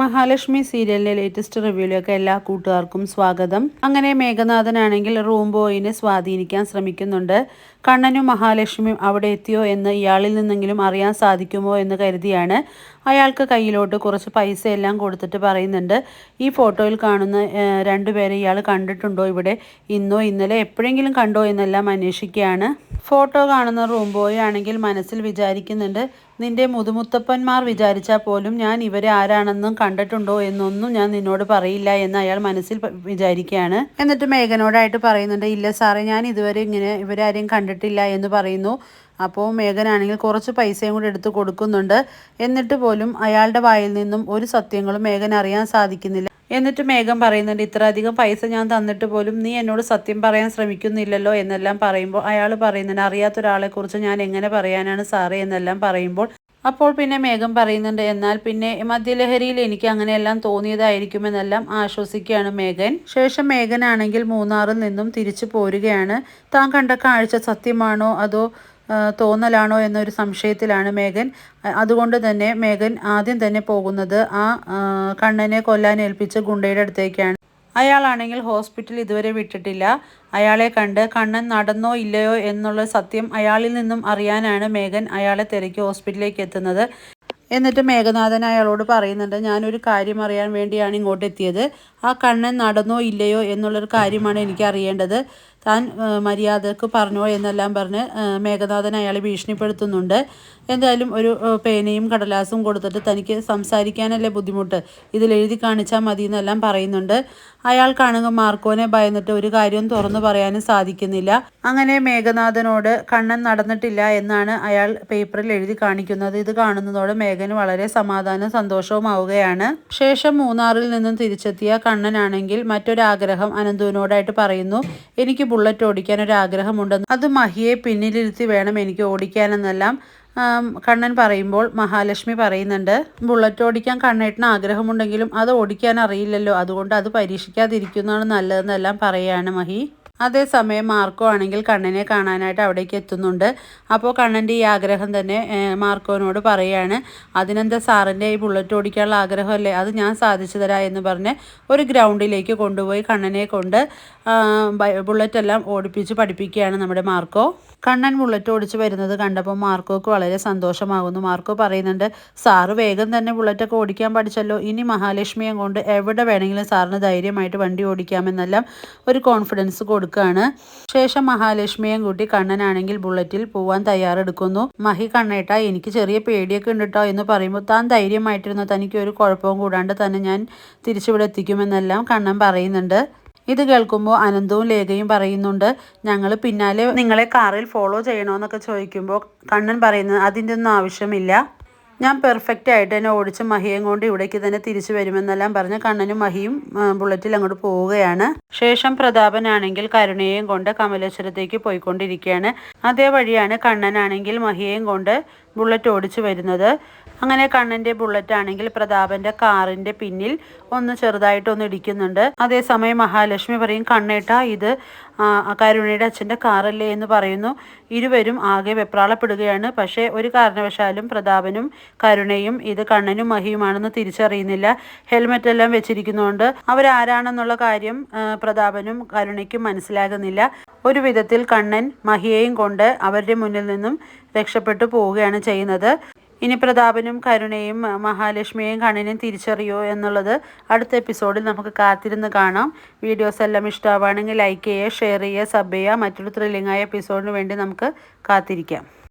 മഹാലക്ഷ്മി സീരിയലിലെ ലേറ്റസ്റ്റ് റിവ്യൂയിലേക്ക് എല്ലാ കൂട്ടുകാർക്കും സ്വാഗതം. അങ്ങനെ മേഘനാഥനാണെങ്കിൽ റൂം ബോയിനെ സ്വാധീനിക്കാൻ ശ്രമിക്കുന്നുണ്ട്. കണ്ണനും മഹാലക്ഷ്മിയും അവിടെ എത്തിയോ എന്ന് ഇയാളിൽ നിന്നെങ്കിലും അറിയാൻ സാധിക്കുമോ എന്ന് കരുതിയാണ്. അയാൾക്ക് കയ്യിലോട്ട് കുറച്ച് പൈസ എല്ലാം കൊടുത്തിട്ട് പറയുന്നുണ്ട്. ഈ ഫോട്ടോയിൽ കാണുന്ന രണ്ടുപേരെ ഇയാൾ കണ്ടിട്ടുണ്ടോ ഇവിടെ? ഇന്നോ ഇന്നലെ എപ്പോഴെങ്കിലും കണ്ടോ എന്നെല്ലാം അന്വേഷിക്കുകയാണ്. ഫോട്ടോ കാണുന്ന റൂം ബോയ് ആണെങ്കിൽ മനസ്സിൽ വിചാരിക്കുന്നുണ്ട് നിന്റെ മുതുമുത്തപ്പന്മാർ വിചാരിച്ചാൽ പോലും ഞാൻ ഇവരെ ആരാണെന്നും കണ്ടിട്ടുണ്ടോ എന്നൊന്നും ഞാൻ നിന്നോട് പറയില്ല എന്ന് അയാൾ മനസ്സിൽ വിചാരിക്കുകയാണ്. എന്നിട്ട് മേഘനോടായിട്ട് പറയുന്നുണ്ട് ഇല്ല സാറേ ഞാൻ ഇതുവരെ ഇങ്ങനെ ഇവരാരെയും കണ്ടിട്ടില്ല എന്ന് പറയുന്നു. അപ്പോൾ മേഘനാണെങ്കിൽ കുറച്ച് പൈസയും കൂടി എടുത്ത് കൊടുക്കുന്നുണ്ട്. എന്നിട്ട് പോലും അയാളുടെ വായിൽ നിന്നും ഒരു സത്യങ്ങളും മേഘൻ അറിയാൻ സാധിക്കുന്നില്ല. എന്നിട്ട് മേഘം പറയുന്നുണ്ട് ഇത്ര അധികം പൈസ ഞാൻ തന്നിട്ട് പോലും നീ എന്നോട് സത്യം പറയാൻ ശ്രമിക്കുന്നില്ലല്ലോ എന്നെല്ലാം പറയുമ്പോൾ അയാൾ പറയുന്നുണ്ട് അറിയാത്ത ഒരാളെക്കുറിച്ച് ഞാൻ എങ്ങനെ പറയാനാണ് സാറേ? എന്നെല്ലാം പറയുമ്പോൾ അപ്പോൾ പിന്നെ മേഘം പറയുന്നുണ്ട് എന്നാൽ പിന്നെ മദ്യലഹരിയിൽ എനിക്ക് അങ്ങനെയെല്ലാം തോന്നിയതായിരിക്കുമെന്നെല്ലാം ആശ്വസിക്കുകയാണ് മേഘൻ. ശേഷം മേഘനാണെങ്കിൽ മൂന്നാറിൽ നിന്നും തിരിച്ചു പോരുകയാണ്. താൻ കണ്ട കാഴ്ച സത്യമാണോ അതോ തോന്നലാണോ എന്നൊരു സംശയത്തിലാണ് മേഘൻ. അതുകൊണ്ട് തന്നെ മേഘൻ ആദ്യം തന്നെ പോകുന്നത് ആ കണ്ണനെ കൊല്ലാൻ ഏൽപ്പിച്ച ഗുണ്ടയുടെ അടുത്തേക്കാണ്. അയാളാണെങ്കിൽ ഹോസ്പിറ്റൽ ഇതുവരെ വിട്ടിട്ടില്ല. അയാളെ കണ്ട് കണ്ണൻ നടന്നോ ഇല്ലയോ എന്നുള്ള സത്യം അയാളിൽ നിന്നും അറിയാനാണ് മേഘൻ അയാളെ തിരക്കി ഹോസ്പിറ്റലിലേക്ക് എത്തുന്നത്. എന്നിട്ട് മേഘനാഥൻ അയാളോട് പറയുന്നുണ്ട് ഞാനൊരു കാര്യം അറിയാൻ വേണ്ടിയാണ് ഇങ്ങോട്ട് എത്തിയത് ആ കണ്ണൻ നടന്നോ ഇല്ലയോ എന്നുള്ളൊരു കാര്യമാണ് എനിക്ക് അറിയേണ്ടത് താൻ മര്യാദയ്ക്ക് പറഞ്ഞോ എന്നെല്ലാം പറഞ്ഞ് മേഘനാഥൻ അയാളെ ഭീഷണിപ്പെടുത്തുന്നുണ്ട്. എന്തായാലും ഒരു പേനയും കടലാസും കൊടുത്തിട്ട് തനിക്ക് സംസാരിക്കാനല്ലേ ബുദ്ധിമുട്ട്. ഇതിൽ എഴുതി കാണിച്ചാൽ മതി എന്നെല്ലാം പറയുന്നുണ്ട്. അയാൾക്കാണെങ്കിൽ മാർക്കോനെ ഭയന്നിട്ട് ഒരു കാര്യം തുറന്നു പറയാനും സാധിക്കുന്നില്ല. അങ്ങനെ മേഘനാഥനോട് കണ്ണൻ നടന്നിട്ടില്ല എന്നാണ് അയാൾ പേപ്പറിൽ എഴുതി കാണിക്കുന്നത്. ഇത് കാണുന്നതോടെ മേഘന് വളരെ സമാധാനവും സന്തോഷവും ആവുകയാണ്. ശേഷം മൂന്നാറിൽ നിന്നും തിരിച്ചെത്തിയ കണ്ണനാണെങ്കിൽ മറ്റൊരാഗ്രഹം അനന്തുവിനോടായിട്ട് പറയുന്നു. എനിക്ക് ബുള്ളറ്റ് ഓടിക്കാൻ ഒരു ആഗ്രഹമുണ്ടെന്ന് അത് മഹിയെ പിന്നിലിരുത്തി വേണം എനിക്ക് ഓടിക്കാനെന്നെല്ലാം കണ്ണൻ പറയുമ്പോൾ മഹാലക്ഷ്മി പറയുന്നുണ്ട്. ബുള്ളറ്റ് ഓടിക്കാൻ കണ്ണേട്ടിന് ആഗ്രഹമുണ്ടെങ്കിലും അത് ഓടിക്കാൻ അറിയില്ലല്ലോ അതുകൊണ്ട് അത് പരീക്ഷിക്കാതിരിക്കുന്നതാണ് നല്ലതെന്നെല്ലാം പറയുകയാണ് മഹി. അതേസമയം മാർക്കോ ആണെങ്കിൽ കണ്ണനെ കാണാനായിട്ട് അവിടേക്ക് എത്തുന്നുണ്ട്. അപ്പോൾ കണ്ണന്റെ ഈ ആഗ്രഹം തന്നെ മാർക്കോനോട് പറയുകയാണ് അതിനെന്താ സാറിന്റെ ഈ ബുള്ളറ്റ് ഓടിക്കാനുള്ള ആഗ്രഹമല്ലേ? അത് ഞാൻ സാധിച്ചു തരാം എന്ന് പറഞ്ഞ് ഒരു ഗ്രൗണ്ടിലേക്ക് കൊണ്ടുപോയി കണ്ണനെ കൊണ്ട് ബുള്ളറ്റ് എല്ലാം ഓടിപ്പിച്ച് പഠിപ്പിക്കുകയാണ് നമ്മുടെ മാർക്കോ. കണ്ണൻ ബുള്ളറ്റ് ഓടിച്ച് വരുന്നത് കണ്ടപ്പോൾ മാർക്കോക്ക് വളരെ സന്തോഷമാകുന്നു. മാർക്കോ പറയുന്നുണ്ട് സാറ് വേഗം തന്നെ ബുള്ളറ്റൊക്കെ ഓടിക്കാൻ പഠിച്ചല്ലോ. ഇനി മഹാലക്ഷ്മിയെ കൊണ്ട് എവിടെ വേണമെങ്കിലും സാറിന് ധൈര്യമായിട്ട് വണ്ടി ഓടിക്കാമെന്നെല്ലാം ഒരു കോൺഫിഡൻസ് കൊടുക്കുകയാണ് ശേഷം മഹാലക്ഷ്മിയും കൂട്ടി കണ്ണനാണെങ്കിൽ ബുള്ളറ്റിൽ പോവാൻ തയ്യാറെടുക്കുന്നു. മഹി കണ്ണേട്ട എനിക്ക് ചെറിയ പേടിയൊക്കെ ഉണ്ട് കേട്ടോ എന്ന് പറയുമ്പോൾ താൻ ധൈര്യമായിട്ടിരുന്നു. തനിക്ക് ഒരു കുഴപ്പവും കൂടാണ്ട് തന്നെ ഞാൻ തിരിച്ചിവിടെ എത്തിക്കുമെന്നെല്ലാം കണ്ണൻ പറയുന്നുണ്ട്. ഇത് കേൾക്കുമ്പോൾ അനന്തവും ലേഖയും പറയുന്നുണ്ട് ഞങ്ങൾ പിന്നാലെ നിങ്ങളെ കാറിൽ ഫോളോ ചെയ്യണമെന്നൊക്കെ ചോദിക്കുമ്പോൾ കണ്ണൻ പറയുന്നത് അതിന്റെ ഒന്നും ആവശ്യമില്ല. ഞാൻ പെർഫെക്റ്റ് ആയിട്ട് തന്നെ ഓടിച്ച് മഹിയും കൊണ്ട് ഇവിടേക്ക് തന്നെ തിരിച്ചു വരുമെന്നെല്ലാം പറഞ്ഞ് കണ്ണനും മഹിയും ബുള്ളറ്റിൽ അങ്ങോട്ട് പോവുകയാണ്. ശേഷം പ്രതാപനാണെങ്കിൽ കരുണയെയും കൊണ്ട് കമലേശ്വരത്തേക്ക് പോയിക്കൊണ്ടിരിക്കുകയാണ്. അതേ വഴിയാണ് കണ്ണനാണെങ്കിൽ മഹിയെയും കൊണ്ട് ബുള്ളറ്റ് ഓടിച്ചു വരുന്നത്. അങ്ങനെ കണ്ണന്റെ ബുള്ളറ്റ് ആണെങ്കിൽ പ്രതാപന്റെ കാറിന്റെ പിന്നിൽ ഒന്ന് ചെറുതായിട്ടൊന്ന് ഇടിക്കുന്നുണ്ട്. അതേസമയം മഹാലക്ഷ്മി പറയും കണ്ണേട്ട ഇത് കരുണയുടെ അച്ഛന്റെ കാറല്ലേ എന്ന് പറയുന്നു. ഇരുവരും ആകെ വെപ്രാളപ്പെടുകയാണ്. പക്ഷേ ഒരു കാരണവശാലും പ്രതാപനും കരുണയും ഇത് കണ്ണനും മഹിയുമാണെന്ന് തിരിച്ചറിയുന്നില്ല. ഹെൽമെറ്റ് എല്ലാം വെച്ചിരിക്കുന്നതുകൊണ്ട് അവരാരാണെന്നുള്ള കാര്യം പ്രതാപനും കരുണയ്ക്കും മനസ്സിലാകുന്നില്ല. ഒരു വിധത്തിൽ കണ്ണൻ മഹിയെയും കൊണ്ട് അവരുടെ മുന്നിൽ നിന്നും രക്ഷപ്പെട്ടു പോവുകയാണ് ചെയ്യുന്നത്. ഇനി പ്രതാപനും കരുണയും മഹാലക്ഷ്മിയെയും കണ്ണിനെയും തിരിച്ചറിയോ എന്നുള്ളത് അടുത്ത എപ്പിസോഡിൽ നമുക്ക് കാത്തിരുന്ന് കാണാം. വീഡിയോസ് എല്ലാം ഇഷ്ടമാവുകയാണെങ്കിൽ ലൈക്ക് ചെയ്യുക ഷെയർ ചെയ്യുക സബ് ചെയ്യുക. മറ്റൊരു ത്രില്ലിംഗായ എപ്പിസോഡിന് വേണ്ടി നമുക്ക് കാത്തിരിക്കാം.